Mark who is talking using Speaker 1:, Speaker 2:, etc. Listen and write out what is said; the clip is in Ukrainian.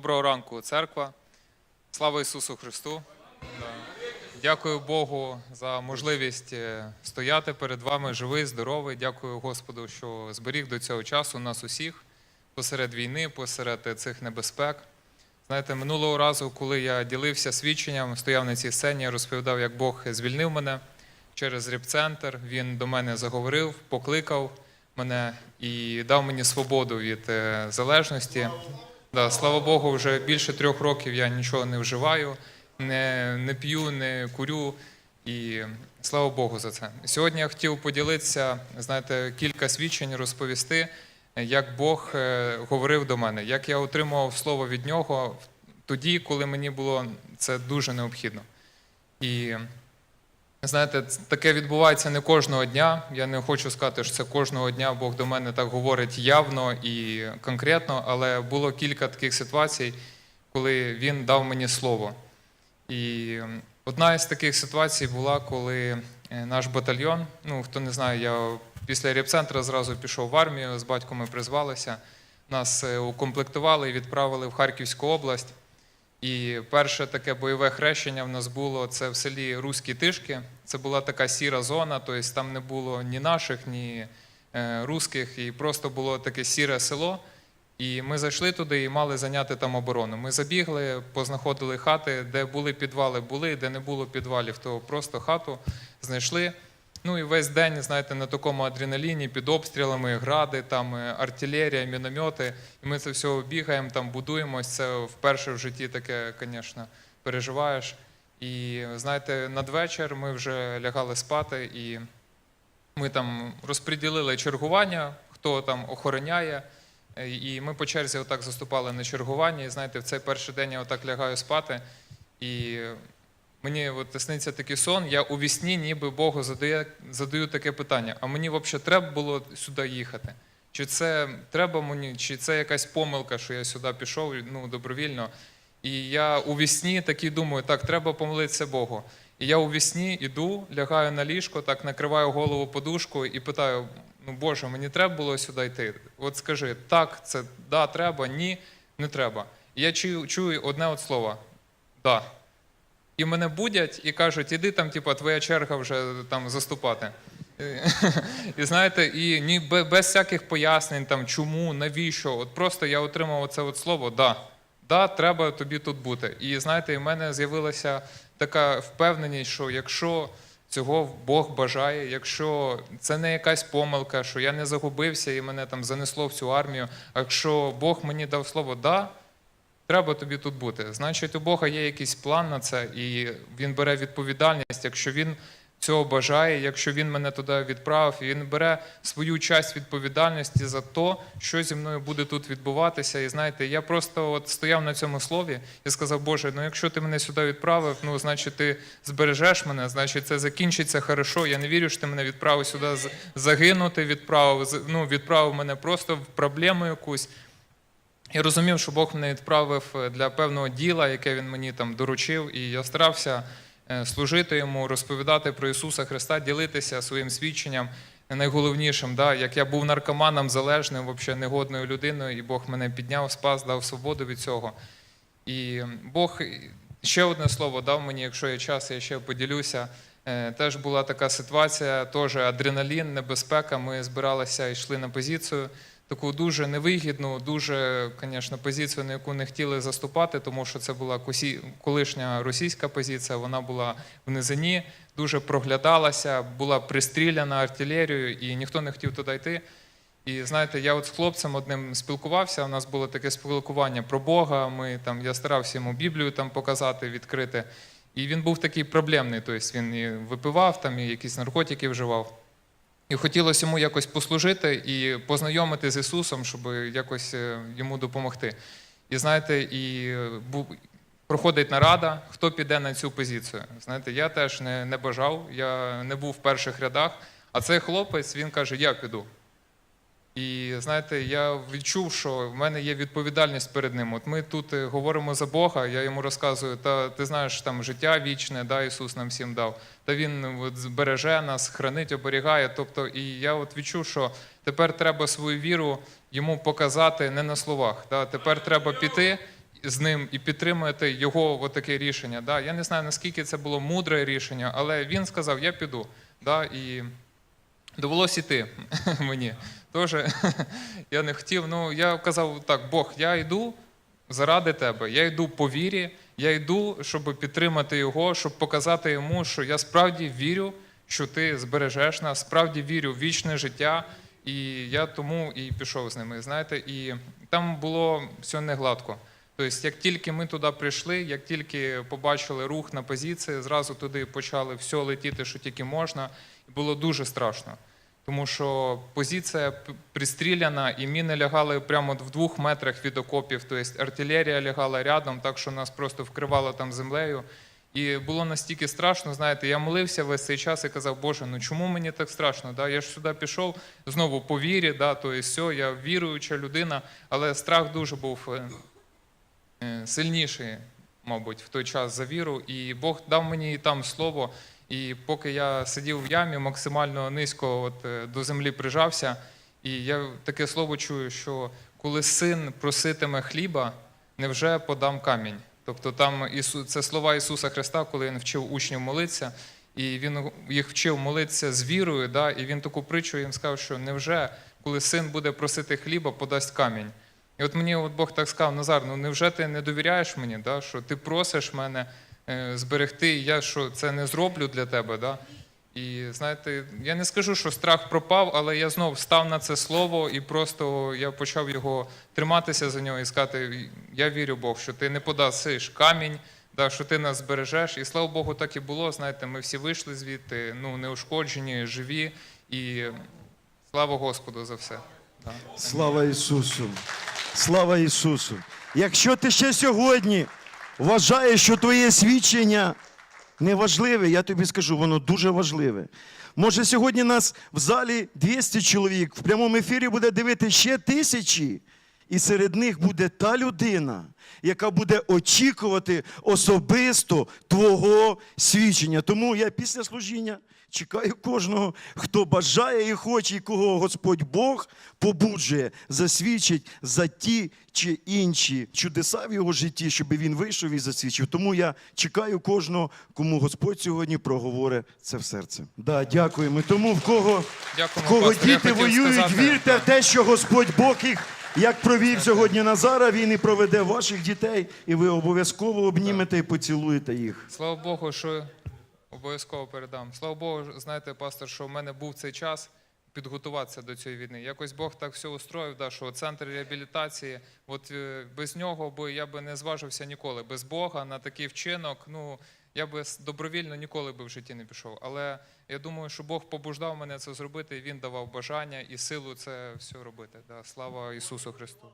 Speaker 1: Доброго ранку, церква. Слава Ісусу Христу. Дякую Богу за можливість е, стояти перед вами живий, здоровий. Дякую Господу, що зберіг до цього часу нас усіх посеред війни, посеред е, цих небезпек. Знаєте, минулого разу, коли я ділився свідченням, стояв на цій сцені, розповідав, як Бог звільнив мене через репцентр. Він до мене заговорив, покликав мене і дав мені свободу від е, залежності. Да, слава Богу, вже більше трьох років я нічого не вживаю, не, не п'ю, не курю. І слава Богу за це. Сьогодні я хотів поділитися, знаєте, кілька свідчень розповісти, як Бог е, говорив до мене, як я отримував слово від нього тоді, коли мені було це дуже необхідно. І знаєте, таке відбувається не кожного дня. Я не хочу сказати, що це кожного дня Бог до мене так говорить явно і конкретно, але було кілька таких ситуацій, коли він дав мені слово. І одна із таких ситуацій була, коли е, наш батальйон, ну хто не знає, я після репцентру зразу пішов в армію, з батьком ми призвалися. Нас е, укомплектували і відправили в Харківську область. І перше таке бойове хрещення в нас було це в селі Руські Тишки. Це була така сіра зона, тобто там не було ні наших, ні е, русських, і просто було таке сіре село. І ми зайшли туди і мали зайняти там оборону. Ми забігли, познаходили хати, де були підвали, були, де не було підвалів, то просто хату знайшли. Ну і весь день, знаєте, на такому адреналіні, під обстрілами, гради, там е, артилерія, міномети. І ми це все бігаємо, там будуємось. Це вперше в житті таке, звісно, переживаєш. І знаєте, надвечір ми вже лягали спати, і ми там розподілили чергування, хто там охороняє. Е, І ми по черзі отак заступали на чергування. І знаєте, в цей перший день я отак лягаю спати. І мені от сниться такий сон, я у вісні ніби Богу задаю, задаю таке питання: а мені взагалі треба було сюди їхати? Чи це треба мені, чи це якась помилка, що я сюди пішов ну, добровільно? І я у вісні такий думаю, так, треба помолитися Богу. І я у вісні іду, лягаю на ліжко, так накриваю голову подушкою і питаю: ну Боже, мені треба було сюди йти. От скажи, так, це да, треба, ні, не треба. І я чую, чую одне от слово да. І мене будять і кажуть, іди там, типу, твоя черга вже там заступати. І знаєте, і ні, без всяких пояснень, там, чому, навіщо. От просто я отримав оце от слово да. Да, треба тобі тут бути. І знаєте, в мене з'явилася така впевненість, що якщо цього Бог бажає, якщо це не якась помилка, що я не загубився і мене там занесло в цю армію, а якщо Бог мені дав слово да, треба тобі тут бути. Значить, у Бога є якийсь план на це, і він бере відповідальність, якщо він цього бажає, якщо він мене туди відправив, і він бере свою часть відповідальності за те, що зі мною буде тут відбуватися. І знаєте, я просто от стояв на цьому слові і сказав, Боже, ну якщо ти мене сюди відправив, ну значить ти збережеш мене, значить це закінчиться хорошо. Я не вірю, що ти мене відправив сюди загинути, відправив, ну, відправив мене просто в проблему якусь. Я розумів, що Бог мене відправив е, для певного діла, яке він мені там доручив, і я старався е, служити йому, розповідати про Ісуса Христа, ділитися своїм свідченням найголовнішим, да, як я був наркоманом залежним, взагалі негодною людиною, і Бог мене підняв, спас, дав свободу від цього. І Бог ще одне слово дав мені, якщо є час, я ще поділюся. Е, Теж була така ситуація, теж адреналін, небезпека. Ми збиралися і йшли на позицію, таку дуже невигідну, дуже, звісно, позицію, на яку не хотіли заступати, тому що це була колишня російська позиція, вона була в низині, дуже проглядалася, була пристріляна артилерією, і ніхто не хотів туди йти. І знаєте, я от з хлопцем одним спілкувався. У нас було таке спілкування про Бога. Ми там я старався йому Біблію там показати, відкрити. І він був такий проблемний. Тобто він і випивав, там і якісь наркотики вживав. І хотілося йому якось послужити і познайомити з Ісусом, щоб якось е, йому допомогти. І знаєте, і був проходить нарада, хто піде на цю позицію. Знаєте, я теж не, не бажав, я не був в перших рядах. А цей хлопець він каже: Я піду. І знаєте, я відчув, що в мене є відповідальність перед ним. От ми тут е, говоримо за Бога, я йому розказую, та ти знаєш, там життя вічне, да, Ісус нам всім дав. Та Він от, збереже нас, хранить, оберігає. Тобто, і я от відчув, що тепер треба свою віру йому показати не на словах. Да. Тепер треба піти з ним і підтримуєте його от таке рішення. Да? Я не знаю, наскільки це було мудре рішення, але він сказав, я піду. Да? І довелось іти мені. Тож я не хотів. Ну, я казав так, Бог, я йду заради тебе, я йду по вірі, я йду, щоб підтримати його, щоб показати йому, що я справді вірю, що ти збережеш нас, справді вірю в вічне життя. І я тому і пішов з ними. Знаєте, і там було все не гладко. Тобто, як тільки ми туди прийшли, як тільки побачили рух на позиції, зразу туди почали все летіти, що тільки можна, і було дуже страшно. Тому що позиція пристріляна, і міни лягали прямо в двох метрах від окопів, тобто артилерія лягала рядом, так що нас просто вкривало там землею. І було настільки страшно, знаєте, я молився весь цей час і казав, Боже, ну чому мені так страшно? Да? Я ж сюди пішов знову по вірі, да, то є все, я віруюча людина, але страх дуже був е, е, сильніший, мабуть, в той час за віру. І Бог дав мені і там слово. І поки я сидів в ямі, максимально низько от, е, до землі прижався, і я таке слово чую, що коли син проситиме хліба, невже подам камінь? Тобто там Ісу, це слова Ісуса Христа, коли Він вчив учнів молитися, і Він їх вчив молитися з вірою, да, і Він таку притчу їм сказав, що невже, коли син буде просити хліба, подасть камінь. І от мені от Бог так сказав, Назар, ну невже ти не довіряєш мені, да, що ти просиш мене зберегти, і я що це не зроблю для тебе. Да? І знаєте, я не скажу, що страх пропав, але я знов став на це слово і просто я почав його триматися за нього і сказати: я вірю Бог, що ти не подасиш камінь, да, що ти нас збережеш. І слава Богу, так і було. Знаєте, ми всі вийшли звідти, ну неушкоджені, живі, і слава Господу за все. Да.
Speaker 2: Слава Ісусу! Слава Ісусу! Якщо ти ще сьогодні вважаєш, що твоє свідчення не важливе, я тобі скажу, воно дуже важливе. Може, сьогодні нас в залі 200 чоловік, в прямому ефірі буде дивитися ще тисячі, і серед них буде та людина, яка буде очікувати особисто твого свідчення. Тому я після служіння чекаю кожного, хто бажає і хоче, і кого Господь Бог побуджує, засвідчить за ті чи інші чудеса в його житті, щоб він вийшов і засвідчив. Тому я чекаю кожного, кому Господь сьогодні проговорить це в серце. Да, дякуємо. Тому в кого, в кого
Speaker 1: пастор.
Speaker 2: Діти воюють,
Speaker 1: сказати-
Speaker 2: вірте в те, що Господь Бог їх. Як провів сьогодні Назара, він і проведе ваших дітей, і ви обов'язково обнімете і поцілуєте їх.
Speaker 1: Слава Богу, що обов'язково передам. Слава Богу, знаєте, пастор, що в мене був цей час підготуватися до цієї війни. Якось Бог так все устроїв, да, що центр реабілітації, от е, без нього би я би не зважився ніколи. Без Бога на такий вчинок. Ну я би добровільно ніколи би в житті не пішов. Але я думаю, що Бог побуждав мене це зробити, і він давав бажання і силу це все робити. Да. Слава Ісусу Христу.